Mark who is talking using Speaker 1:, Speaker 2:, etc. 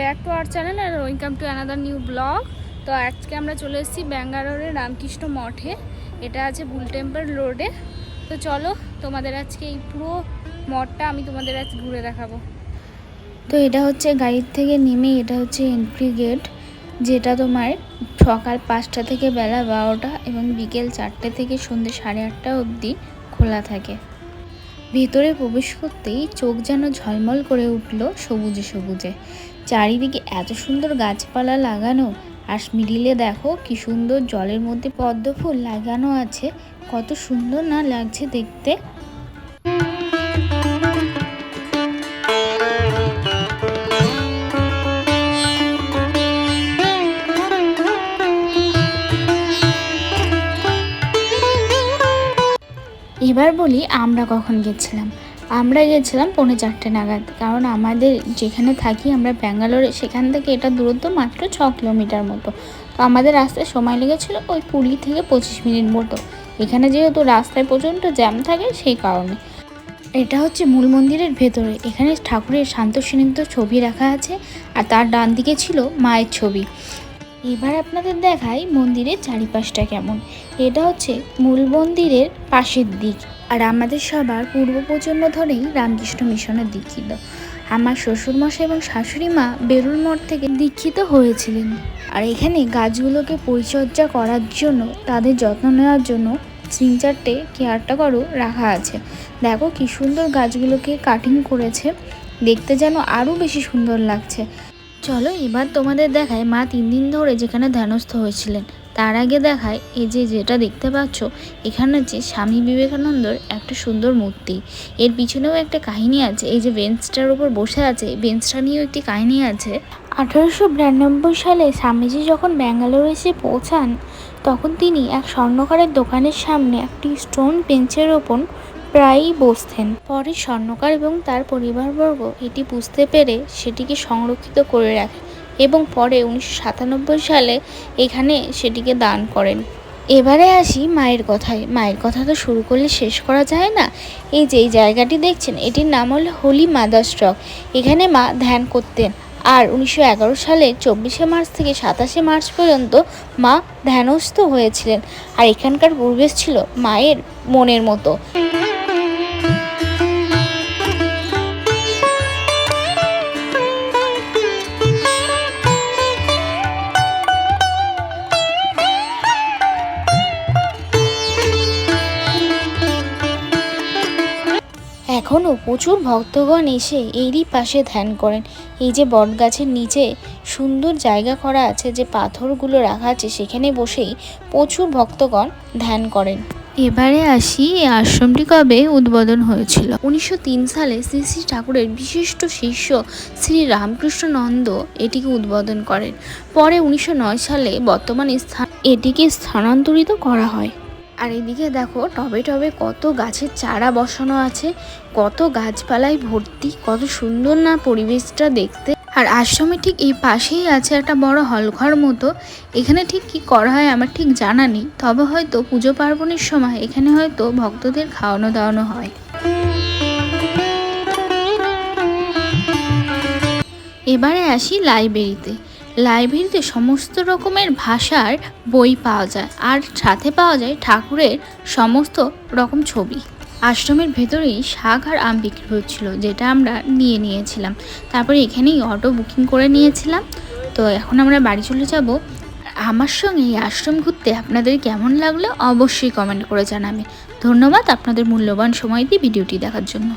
Speaker 1: Back to our channel R welcome to another new blog. তো আজকে আমরা চলে এসেছি ব্যাঙ্গালোরের রামকৃষ্ণ মঠে। এটা আছে বুল টেম্পল রোডে। তো চলো, তোমাদের আজকে এই পুরো মঠটা আমি তোমাদের আজ ঘুরে দেখাবো। তো এটা হচ্ছে গাড়ির থেকে নেমে এটা হচ্ছে এন্ট্রি গেট যেটা তোমার সকাল পাঁচটা থেকে বেলা বারোটা এবং বিকেল চারটে থেকে সন্ধ্যে সাড়ে আটটা অবধি খোলা থাকে। ভেতরে প্রবেশ করতেই চোখ যেন ঝলমল করে উঠল সবুজে সবুজে। চারিদিকে এত সুন্দর গাছপালা লাগানো, আর মিডিলে দেখো কি সুন্দর জলের মধ্যে পদ্ম ফুল লাগানো আছে। কত সুন্দর না লাগছে দেখতে। এবার বলি আমরা কখন গেছিলাম। আমরা গেছিলাম পৌনে চারটে নাগাদ। কারণ আমাদের যেখানে থাকি আমরা ব্যাঙ্গালোরে, সেখান থেকে এটা দূরত্ব মাত্র ছ কিলোমিটার মতো। তো আমাদের রাস্তায় সময় লেগেছিলো ওই কুড়ি থেকে পঁচিশ মিনিট মতো। এখানে যেহেতু রাস্তায় প্রচণ্ড জ্যাম থাকে সেই কারণে। এটা হচ্ছে মূল মন্দিরের ভেতরে। এখানে ঠাকুরের শান্তসিনিগ্ধ ছবি রাখা আছে আর তার ডান দিকে ছিল মায়ের ছবি। এবার আপনাদের দেখাই মন্দিরের চারিপাশটা কেমন। এটা হচ্ছে মূল মন্দিরের পাশের দিক। আর আমাদের সবার পূর্ব প্রজন্ম ধরেই রামকৃষ্ণ মিশনের দীক্ষিত। আমার শ্বশুরমশাই এবং শাশুড়ি মা বেরুল মঠ থেকে দীক্ষিত হয়েছিলেন। আর এখানে গাছগুলোকে পরিচর্যা করার জন্য, তাদের যত্ন নেওয়ার জন্য তিন চারটে কেয়ারটাকারও রাখা আছে। দেখো কি সুন্দর গাছগুলোকে কাটিং করেছে। দেখতে যেন আরও বেশি সুন্দর লাগছে। চলো এবার তোমাদের দেখায় মা তিন দিন ধরে যেখানে ধ্যানস্থ হয়েছিলেন। তার আগে দেখায় এই যে যেটা দেখতে পাচ্ছ, এখানে হচ্ছে স্বামী বিবেকানন্দর একটা সুন্দর মূর্তি। এর পিছনেও একটা কাহিনী আছে, এই যে বেঞ্চটার উপর বসে আছে, বেঞ্চটা নিয়েও একটি কাহিনী আছে। আঠারোশো বিরানব্বই সালে স্বামীজি যখন ব্যাঙ্গালোর এসে পৌঁছান, তখন তিনি এক স্বর্ণকারের দোকানের সামনে একটি স্টোন বেঞ্চের ওপর প্রায়ই বসতেন। পরে স্বর্ণকার এবং তার পরিবারবর্গ এটি বুঝতে পেরে সেটিকে সংরক্ষিত করে রাখে এবং পরে উনিশশো সাতানব্বই সালে এখানে সেটিকে দান করেন। এবারে আসি মায়ের কথায়। মায়ের কথা তো শুরু করলে শেষ করা যায় না? এই যে, এই জায়গাটি দেখছেন, এটির নাম হলো হোলি মাদার স্ট্রক এখানে মা ধ্যান করতেন আর উনিশশো এগারো সালে চব্বিশে মার্চ থেকে সাতাশে মার্চ পর্যন্ত মা ধ্যানস্থ হয়েছিলেন। আর এখানকার পরিবেশ ছিল মায়ের মনের মতো। এখনও প্রচুর ভক্তগণ এসে এরই পাশে ধ্যান করেন। এই যে বটগাছের নিচে সুন্দর জায়গা করা আছে যে পাথরগুলো রাখা আছে সেখানে বসেই প্রচুর ভক্তগণ ধ্যান করেন। এবারে আসি এই আশ্রমটি কবে উদ্বোধন হয়েছিল? উনিশশো তিন সালে শ্রী শ্রী ঠাকুরের বিশিষ্ট শিষ্য শ্রী রামকৃষ্ণ নন্দ এটিকে উদ্বোধন করেন। পরে উনিশশো নয় সালে বর্তমান স্থান এটিকে স্থানান্তরিত করা হয়। আর এদিকে দেখো, টবে টবে কত গাছের চারা বসানো আছে, কত গাছপালায় ভর্তি, কত সুন্দর না পরিবেশটা দেখতে। আর আশ্রমে ঠিক এই পাশেই আছে একটা বড় হলঘর মতো। এখানে ঠিক কি করা হয় আমার ঠিক জানা নেই, তবে হয়তো পুজো পার্বণের সময় এখানে হয়তো ভক্তদের খাওয়ানো দাওয়ানো হয়। এবারে আসি লাইব্রেরিতে। লাইব্রেরিতে সমস্ত রকমের ভাষার বই পাওয়া যায়। আর সাথে পাওয়া যায় ঠাকুরের সমস্ত রকম ছবি। আশ্রমের ভেতরেই শাক আর আম বিক্রি হচ্ছিল, যেটা আমরা নিয়ে নিয়েছিলাম। তারপরে এখানেই অটো বুকিং করে নিয়েছিলাম। তো এখন আমরা বাড়ি চলে যাব। আমার সঙ্গে এই আশ্রম ঘুরতে আপনাদের কেমন লাগল অবশ্যই কমেন্ট করে জানাবে ধন্যবাদ আপনাদের মূল্যবান সময় দিয়ে ভিডিওটি দেখার জন্য।